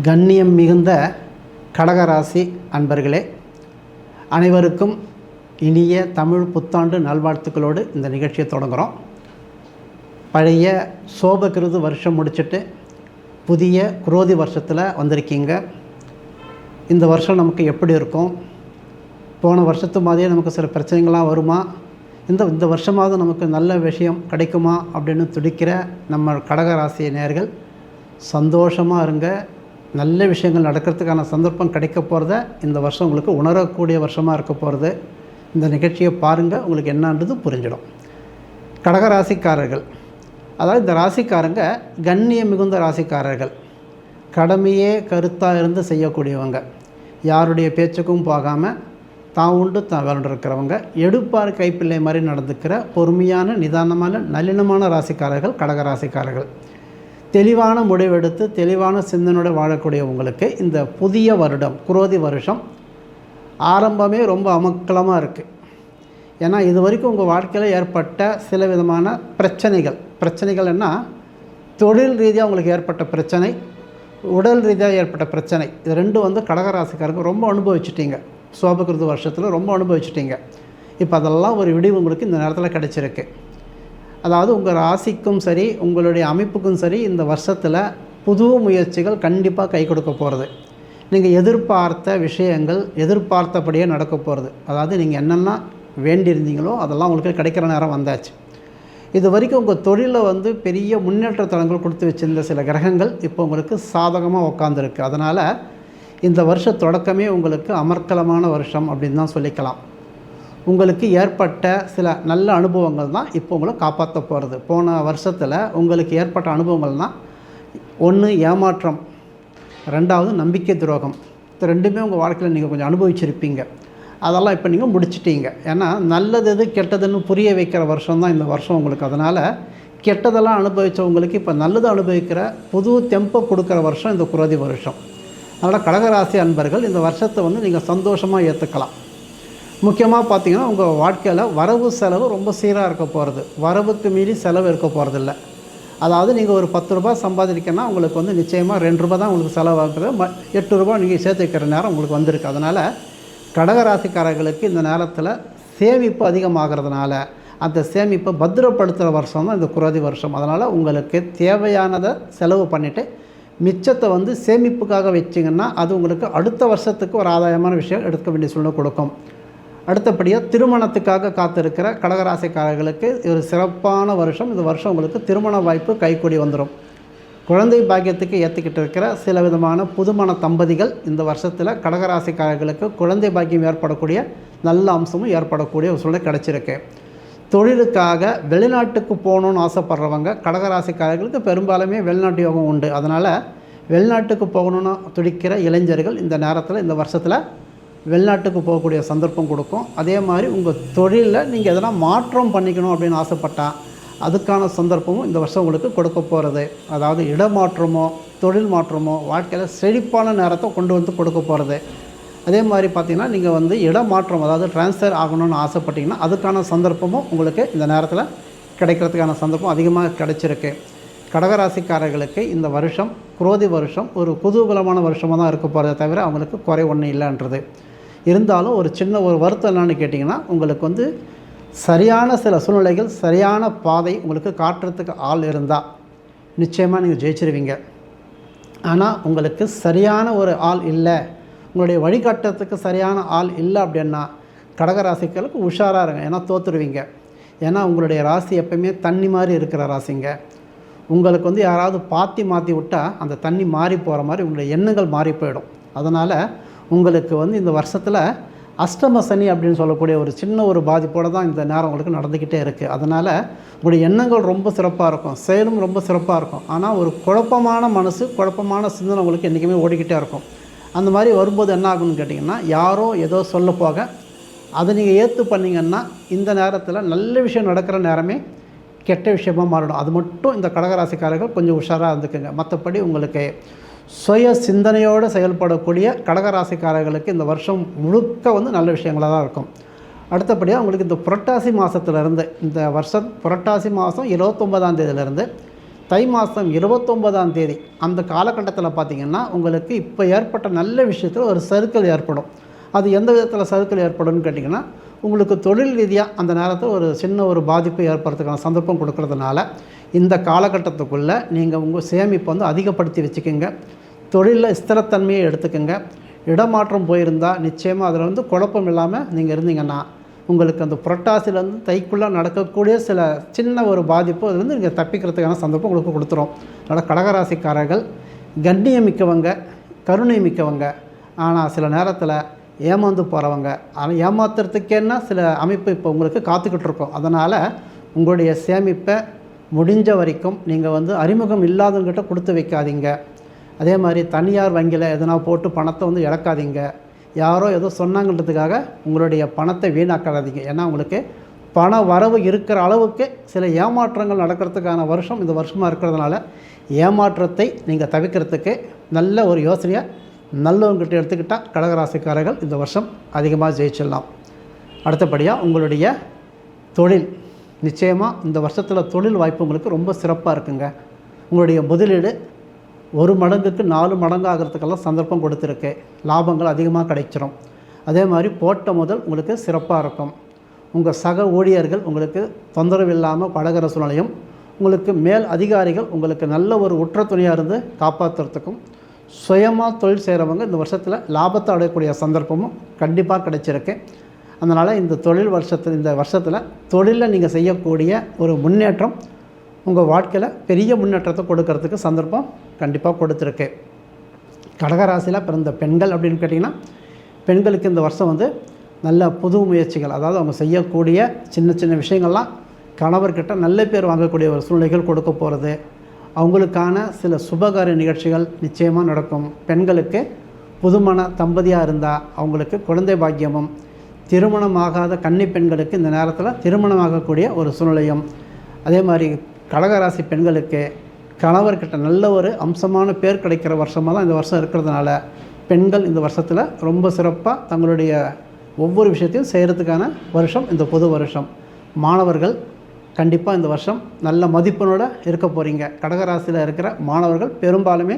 கண்ணியம் மிகுந்த கடகராசி அன்பர்களே அனைவருக்கும் இனிய தமிழ் புத்தாண்டு நல்வாழ்த்துக்களோடு இந்த நிகழ்ச்சியை தொடங்குகிறோம் பழைய சோபகிருது வருஷம் முடிச்சுட்டு புதிய குரோதி வருஷத்தில் வந்திருக்கீங்க. இந்த வருஷம் நமக்கு எப்படி இருக்கும்? போன வருஷத்து மாதிரியே நமக்கு சில பிரச்சனைகள்லாம் வருமா? இந்த இந்த வருஷமாவது நமக்கு நல்ல விஷயம் கிடைக்குமா? அப்படின்னு துடிக்கிற நம்ம கடகராசி நேர்கள் சந்தோஷமாக இருங்க. நல்ல விஷயங்கள் நடக்கிறதுக்கான சந்தர்ப்பம் கிடைக்க போகிறத இந்த வருஷம் உங்களுக்கு உணரக்கூடிய வருஷமாக இருக்க போகிறது இந்த நிகழ்ச்சியை பாருங்கள் உங்களுக்கு என்னன்றது புரிஞ்சிடும். கடக ராசிக்காரர்கள் அதாவது இந்த ராசிக்காரங்க கண்ணியம் மிகுந்த ராசிக்காரர்கள். கடமையே கருத்தாக இருந்து செய்யக்கூடியவங்க. யாருடைய பேச்சுக்கும் போகாமல் தான் உண்டு தான் வேலை இருக்கிறவங்க. எடுப்பார் கைப்பிள்ளை மாதிரி நடந்துக்கிற பொறுமையான நிதானமான நளினமான ராசிக்காரர்கள் கடக ராசிக்காரர்கள் தெளிவான முடிவெடுத்து தெளிவான சிந்தனோடு வாழக்கூடிய உங்களுக்கு இந்த புதிய வருடம் குரோதி வருஷம் ஆரம்பமே ரொம்ப அமக்கலமாக இருக்குது ஏன்னா இது வரைக்கும் உங்கள் வாழ்க்கையில் ஏற்பட்ட சில விதமான பிரச்சனைகள். பிரச்சனைகள்னா தொழில் ரீதியாக உங்களுக்கு ஏற்பட்ட பிரச்சனை உடல் ரீதியாக ஏற்பட்ட பிரச்சனை. இது ரெண்டும் வந்து கடகராசிக்காரங்க ரொம்ப அனுபவிச்சிட்டிங்க. சோபகிருத வருஷத்தில் ரொம்ப அனுபவிச்சிட்டிங்க. இப்போ அதெல்லாம் ஒரு விடிவு உங்களுக்கு இந்த நேரத்தில் கிடச்சிருக்கு. அதாவது உங்கள் ராசிக்கும் சரி உங்களுடைய அமைப்புக்கும் சரி இந்த வருஷத்தில் புது முயற்சிகள் கண்டிப்பாக கை கொடுக்க போகிறது நீங்கள் எதிர்பார்த்த விஷயங்கள் எதிர்பார்த்தபடியே நடக்க போகிறது அதாவது நீங்கள் என்னென்ன வேண்டியிருந்தீங்களோ அதெல்லாம் உங்களுக்கு கிடைக்கிற நேரம் வந்தாச்சு. இது வரைக்கும் உங்கள் தொழிலில் வந்து பெரிய முன்னேற்ற தளங்கள் கொடுத்து வச்சிருந்த சில கிரகங்கள் இப்போ உங்களுக்கு சாதகமாக உட்காந்துருக்கு அதனால் இந்த வருஷ தொடக்கமே உங்களுக்கு அமர்க்கலமான வருஷம் அப்படின்னு தான் சொல்லிக்கலாம். உங்களுக்கு ஏற்பட்ட சில நல்ல அனுபவங்கள் தான் இப்போ உங்களை காப்பாற்ற போகிறது. போன வருஷத்தில் உங்களுக்கு ஏற்பட்ட அனுபவங்கள் தான் ஒன்று ஏமாற்றம் ரெண்டாவது நம்பிக்கை துரோகம். இது ரெண்டுமே உங்கள் வாழ்க்கையில் நீங்கள் கொஞ்சம் அனுபவிச்சிருப்பீங்க. அதெல்லாம் இப்போ நீங்கள் முடிச்சிட்டீங்க. ஏன்னா நல்லது எது கெட்டதுன்னு புரிய வைக்கிற வருஷம் தான் இந்த வருஷம் உங்களுக்கு. அதனால் கெட்டதெல்லாம் அனுபவித்தவங்களுக்கு இப்போ நல்லது அனுபவிக்கிற புது தெம்பை கொடுக்குற வருஷம் இந்த குரோதி வருஷம். அதனால் கடகராசி அன்பர்கள் இந்த வருஷத்தை வந்து நீங்கள் சந்தோஷமாக ஏற்றுக்கலாம் முக்கியமாக பார்த்தீங்கன்னா உங்கள் வாழ்க்கையில் வரவு செலவு ரொம்ப சீராக இருக்க போகிறது வரவுக்கு மீறி செலவு இருக்க போகிறதில்ல அதாவது நீங்கள் ஒரு பத்து ரூபாய் சம்பாதிக்கன்னா உங்களுக்கு வந்து நிச்சயமாக ரெண்டு ரூபா தான் உங்களுக்கு செலவாகுது ம எட்டு ரூபா நீங்கள் சேர்த்து வைக்கிற நேரம் உங்களுக்கு வந்திருக்கு. அதனால் கடகராசிக்காரர்களுக்கு இந்த நேரத்தில் சேமிப்பு அதிகமாகிறதுனால அந்த சேமிப்பை பத்திரப்படுத்துகிற வருஷம் தான் இந்த குரோதி வருஷம். அதனால் உங்களுக்கு தேவையானதை செலவு பண்ணிவிட்டு மிச்சத்தை வந்து சேமிப்புக்காக வச்சிங்கன்னா அது உங்களுக்கு அடுத்த வருஷத்துக்கு ஒரு ஆதாயமான விஷயம் எடுக்க வேண்டிய சூழ்நிலை கொடுக்கும். அடுத்தபடியாக திருமணத்துக்காக காத்திருக்கிற கடகராசிக்காரர்களுக்கு ஒரு சிறப்பான வருஷம். இந்த வருஷம் உங்களுக்கு திருமண வாய்ப்பு கைக்கூடி வந்துடும் குழந்தை பாக்கியத்துக்கு ஏற்றுக்கிட்டு இருக்கிற சில விதமான புதுமண தம்பதிகள் இந்த வருஷத்தில் கடகராசிக்காரர்களுக்கு குழந்தை பாக்கியம் ஏற்படக்கூடிய நல்ல அம்சமும் ஏற்படக்கூடிய ஒரு சூழ்நிலை கிடச்சிருக்கு. தொழிலுக்காக வெளிநாட்டுக்கு போகணுன்னு ஆசைப்படுறவங்க கடகராசிக்காரர்களுக்கு பெரும்பாலுமே வெளிநாட்டு யோகம் உண்டு. அதனால் வெளிநாட்டுக்கு போகணுன்னு துடிக்கிற இளைஞர்கள் இந்த நேரத்தில் இந்த வருஷத்தில் வெளிநாட்டுக்கு போகக்கூடிய சந்தர்ப்பம் கொடுக்கும். அதே மாதிரி உங்கள் தொழிலில் நீங்கள் எதனா மாற்றம் பண்ணிக்கணும் அப்படின்னு ஆசைப்பட்டால் அதுக்கான சந்தர்ப்பமும் இந்த வருஷம் உங்களுக்கு கொடுக்க போகிறது அதாவது இடமாற்றமோ தொழில் மாற்றமோ வாழ்க்கையில் செழிப்பான நேரத்தை கொண்டு வந்து கொடுக்க போகிறது அதே மாதிரி பார்த்திங்கன்னா நீங்கள் வந்து இடமாற்றம் அதாவது ட்ரான்ஸ்ஃபர் ஆகணும்னு ஆசைப்பட்டிங்கன்னா அதுக்கான சந்தர்ப்பமும் உங்களுக்கு இந்த நேரத்தில் கிடைக்கிறதுக்கான சந்தர்ப்பம் அதிகமாக கிடைச்சிருக்கு. கடகராசிக்காரர்களுக்கு இந்த வருஷம் குரோதி வருஷம் ஒரு குதூகலமான வருஷமாக தான் இருக்க போகிறத தவிர அவங்களுக்கு குறை ஒன்றும் இல்லைன்றது. இருந்தாலும் ஒரு சின்ன ஒரு வருத்தம் என்னென்னு கேட்டிங்கன்னா உங்களுக்கு வந்து சரியான சில சூழ்நிலைகள் சரியான பாதை உங்களுக்கு காட்டுறதுக்கு ஆள் இருந்தால் நிச்சயமாக நீங்கள் ஜெயிச்சிருவீங்க. ஆனால் உங்களுக்கு சரியான ஒரு ஆள் இல்லை உங்களுடைய வழிகாட்டுறதுக்கு சரியான ஆள் இல்லை அப்படின்னா கடகராசிக்களுக்கு உஷாராக இருங்க ஏன்னா தோற்றுருவீங்க ஏன்னா உங்களுடைய ராசி எப்பயுமே தண்ணி மாதிரி இருக்கிற ராசிங்க. உங்களுக்கு வந்து யாராவது பாத்தி மாற்றி விட்டால் அந்த தண்ணி மாறி போகிற மாதிரி உங்களுடைய எண்ணங்கள் மாறி போயிடும். அதனால் உங்களுக்கு வந்து இந்த வருஷத்தில் அஷ்டம சனி அப்படின்னு சொல்லக்கூடிய ஒரு சின்ன ஒரு பாதிப்போடு தான் இந்த நேரம் உங்களுக்கு நடந்துக்கிட்டே இருக்குது அதனால் உங்களுடைய எண்ணங்கள் ரொம்ப சிறப்பாக இருக்கும். செயலும் ரொம்ப சிறப்பாக இருக்கும். ஆனால் ஒரு குழப்பமான மனசு குழப்பமான சிந்தனை உங்களுக்கு என்றைக்குமே ஓடிக்கிட்டே இருக்கும். அந்த மாதிரி வரும்போது என்ன ஆகும்னு கேட்டிங்கன்னா யாரோ ஏதோ சொல்ல போக அதை நீங்கள் ஏற்று பண்ணிங்கன்னா இந்த நேரத்தில் நல்ல விஷயம் நடக்கிற நேரமே கெட்ட விஷயமாக மாறிடும். அது மட்டும் இந்த கடகராசிக்காரர்கள் கொஞ்சம் உஷாராக இருந்துக்குங்க. மற்றபடி உங்களுக்கு சுய சிந்தனையோடு செயல்படக்கூடிய கடகராசிக்காரர்களுக்கு இந்த வருஷம் முழுக்க வந்து நல்ல விஷயங்களாக தான் இருக்கும். அடுத்தபடியாக உங்களுக்கு இந்த புரட்டாசி மாதத்துலேருந்து இந்த வருஷம் புரட்டாசி மாதம் இருபத்தொம்பதாம் தேதியிலேருந்து தை மாதம் இருபத்தொம்பதாம் தேதி அந்த காலகட்டத்தில் பார்த்தீங்கன்னா உங்களுக்கு இப்போ ஏற்பட்ட நல்ல விஷயத்தில் ஒரு சறுக்கல் ஏற்படும். அது எந்த விதத்தில் சறுக்கல் ஏற்படும்னு கேட்டிங்கன்னா உங்களுக்கு தொழில் ரீதியாக அந்த நேரத்தில் ஒரு சின்ன ஒரு பாதிப்பு ஏற்படுறதுக்கான சந்தர்ப்பம் கொடுக்கறதுனால இந்த காலகட்டத்துக்குள்ளே நீங்கள் உங்கள் சேமிப்பை வந்து அதிகப்படுத்தி வச்சுக்கோங்க. தொழிலில் ஸ்திரத்தன்மையை எடுத்துக்கோங்க. இடமாற்றம் போயிருந்தால் நிச்சயமாக அதில் வந்து குழப்பம் இல்லாமல் நீங்கள் இருந்தீங்கன்னா உங்களுக்கு அந்த புரட்டாசிலேருந்து தைக்குள்ளே நடக்கக்கூடிய சில சின்ன ஒரு பாதிப்பு அதுலேருந்து நீங்கள் தப்பிக்கிறதுக்கான சந்தர்ப்பம் உங்களுக்கு கொடுத்துரும். அதனால் கடகராசிக்காரர்கள் கண்ணியம் மிக்கவங்க கருணை மிக்கவங்க ஆனால் சில நேரத்தில் ஏமாந்து போகிறவங்க ஆனால் ஏமாத்துறதுக்கேன்னா சில அமைப்பு இப்போ உங்களுக்கு காத்துக்கிட்டு இருக்கோம். அதனால் உங்களுடைய சேமிப்பை முடிஞ்ச வரைக்கும் நீங்கள் வந்து அறிமுகம் இல்லாதவங்ககிட்ட கொடுத்து வைக்காதீங்க. அதே மாதிரி தனியார் வங்கியில் எதனா போட்டு பணத்தை வந்து இழக்காதீங்க. யாரோ ஏதோ சொன்னாங்கன்றதுக்காக உங்களுடைய பணத்தை வீணாக்காதீங்க. ஏன்னா உங்களுக்கு பண வரவு இருக்கிற அளவுக்கு சில ஏமாற்றங்கள் நடக்கிறதுக்கான வருஷம் இந்த வருஷமாக இருக்கிறதுனால ஏமாற்றத்தை நீங்கள் தவிர்க்கிறதுக்கு நல்ல ஒரு யோசனையை நல்லவங்ககிட்ட எடுத்துக்கிட்டால் கடகராசிக்காரர்கள் இந்த வருஷம் அதிகமாக ஜெயிச்சிடலாம். அடுத்தபடியாக உங்களுடைய தொழில். நிச்சயமாக இந்த வருஷத்தில் தொழில் வாய்ப்பு உங்களுக்கு ரொம்ப சிறப்பாக இருக்குங்க. உங்களுடைய முதலீடு ஒரு மடங்குக்கு நாலு மடங்கு ஆகிறதுக்கெல்லாம் சந்தர்ப்பம் கொடுத்துருக்கு. லாபங்கள் அதிகமாக கிடைச்சிரும். அதே மாதிரி போட்ட முதல் உங்களுக்கு சிறப்பாக இருக்கும். உங்கள் சக ஊழியர்கள் உங்களுக்கு தொந்தரவு இல்லாமல் பழகிற சூழ்நிலையும் உங்களுக்கு மேல் அதிகாரிகள் உங்களுக்கு நல்ல ஒரு உற்ற துணையாக இருந்து காப்பாற்றுறதுக்கும் சுயமாக தொழில் செய்கிறவங்க இந்த வருஷத்தில் லாபத்தை அடையக்கூடிய சந்தர்ப்பமும் கண்டிப்பாக கிடைச்சிருக்கு. அதனால் இந்த தொழில் வருஷத்தில் இந்த வருஷத்தில் தொழிலில் நீங்கள் செய்யக்கூடிய ஒரு முன்னேற்றம் உங்கள் வாழ்க்கையில் பெரிய முன்னேற்றத்தை கொடுக்கறதுக்கு சந்தர்ப்பம் கண்டிப்பாக கொடுத்துருக்கு. கடகராசியில் பிறந்த பெண்கள் அப்படின்னு கேட்டிங்கன்னா பெண்களுக்கு இந்த வருஷம் வந்து நல்ல புது முயற்சிகள் அதாவது அவங்க செய்யக்கூடிய சின்ன சின்ன விஷயங்கள்லாம் கணவர்கிட்ட நல்ல பேர் வாங்கக்கூடிய ஒரு சூழ்நிலைகள் கொடுக்க போகிறது அவங்களுக்கான சில சுபகாரிய நிகழ்ச்சிகள் நிச்சயமாக நடக்கும். பெண்களுக்கு புதுமண தம்பதியாக இருந்தால் அவங்களுக்கு குழந்தை பாக்கியமும் திருமணமாகாத கன்னி பெண்களுக்கு இந்த நேரத்தில் திருமணமாகக்கூடிய ஒரு சூழ்நிலையும். அதே மாதிரி கடகராசி பெண்களுக்கு கணவர்கிட்ட நல்ல ஒரு அம்சமான பேர் கிடைக்கிற வருஷமாக தான் இந்த வருஷம் இருக்கிறதுனால பெண்கள் இந்த வருஷத்தில் ரொம்ப சிறப்பாக தங்களுடைய ஒவ்வொரு விஷயத்தையும் செய்கிறதுக்கான வருஷம் இந்த புது வருஷம். மாணவர்கள் கண்டிப்பாக இந்த வருஷம் நல்ல மதிப்பெண்ணோட இருக்க போகிறீங்க கடகராசியில் இருக்கிற மாணவர்கள் பெரும்பாலுமே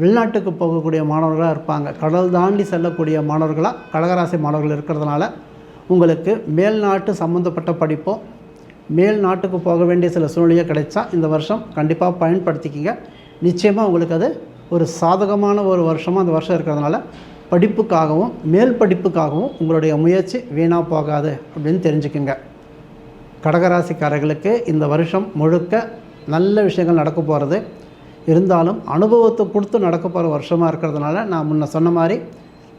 வெளிநாட்டுக்கு போகக்கூடிய மாணவர்களாக இருப்பாங்க. கடல் தாண்டி செல்லக்கூடிய மாணவர்களாக கடகராசி மாணவர்கள் இருக்கிறதுனால உங்களுக்கு மேல்நாட்டு சம்மந்தப்பட்ட படிப்போ மேல் நாட்டுக்கு போக வேண்டிய சில சூழ்நிலையை கிடைச்சா இந்த வருஷம் கண்டிப்பாக பயன்படுத்திக்கிங்க. நிச்சயமாக உங்களுக்கு அது ஒரு சாதகமான ஒரு வருஷமாக அந்த வருஷம் இருக்கிறதுனால படிப்புக்காகவும் மேல் படிப்புக்காகவும் உங்களுடைய முயற்சி வீணாக போகாது அப்படின்னு தெரிஞ்சுக்குங்க. கடகராசிக்காரர்களுக்கு இந்த வருஷம் முழுக்க நல்ல விஷயங்கள் நடக்க போகிறது இருந்தாலும் அனுபவத்தை கொடுத்து நடக்க போகிற வருஷமாக இருக்கிறதுனால நான் முன்ன சொன்ன மாதிரி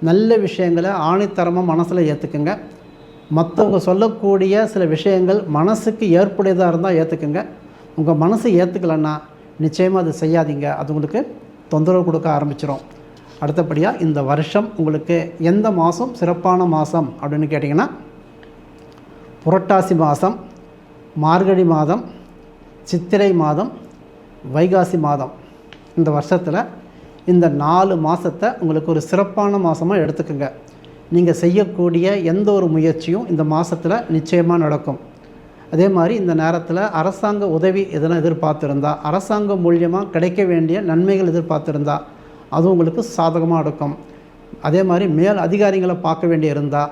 நல்ல விஷயங்களை ஆணித்தரமாக மனசில் ஏற்றுக்குங்க மற்றவங்க சொல்லக்கூடிய சில விஷயங்கள் மனசுக்கு ஏற்புடையதாக இருந்தால் ஏற்றுக்குங்க உங்கள் மனசு ஏற்றுக்கலன்னா நிச்சயமாக அது செய்யாதீங்க. அது உங்களுக்கு தொந்தரவு கொடுக்க ஆரம்பிச்சிடும் அடுத்தபடியாக இந்த வருஷம் உங்களுக்கு எந்த மாதம் சிறப்பான மாதம் அப்படின்னு கேட்டிங்கன்னா புரட்டாசி மாதம் மார்கழி மாதம் சித்திரை மாதம் வைகாசி மாதம். இந்த வருஷத்தில் இந்த நாலு மாதத்தை உங்களுக்கு ஒரு சிறப்பான மாதமாக எடுத்துக்கோங்க. நீங்கள் செய்யக்கூடிய எந்த ஒரு முயற்சியும் இந்த மாதத்தில் நிச்சயமாக நடக்கும். அதே மாதிரி இந்த நேரத்தில் அரசாங்க உதவி எதனா எதிர்பார்த்துருந்தா அரசாங்கம் மூலியமாக கிடைக்க வேண்டிய நன்மைகள் எதிர்பார்த்துருந்தா அது உங்களுக்கு சாதகமாக இருக்கும். அதே மாதிரி மேல் அதிகாரிகளை பார்க்க வேண்டி இருந்தால்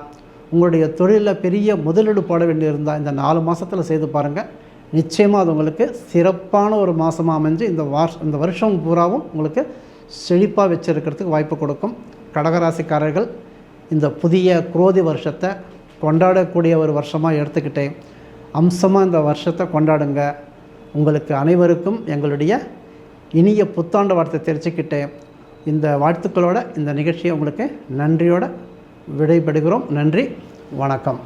உங்களுடைய தொழிலில் பெரிய முதலீடு போட வேண்டியிருந்தால் இந்த நாலு மாதத்தில் செய்து பாருங்கள் நிச்சயமாக அது உங்களுக்கு சிறப்பான ஒரு மாதமாக அமைஞ்சு இந்த வார் இந்த வருஷம் பூராவும் உங்களுக்கு செழிப்பாக வச்சுருக்கிறதுக்கு வாய்ப்பு கொடுக்கும். கடகராசிக்காரர்கள் இந்த புதிய குரோதி வருஷத்தை கொண்டாடக்கூடிய ஒரு வருஷமாக எடுத்துக்கிட்டேன். அம்சமாக இந்த வருஷத்தை கொண்டாடுங்க. உங்களுக்கு அனைவருக்கும் எங்களுடைய இனிய புத்தாண்டு வார்த்தை தெரிஞ்சுக்கிட்டேன் இந்த வாழ்த்துக்களோட இந்த நிகழ்ச்சியை உங்களுக்கு நன்றியோடு விடைபெறுகிறோம். நன்றி. வணக்கம்.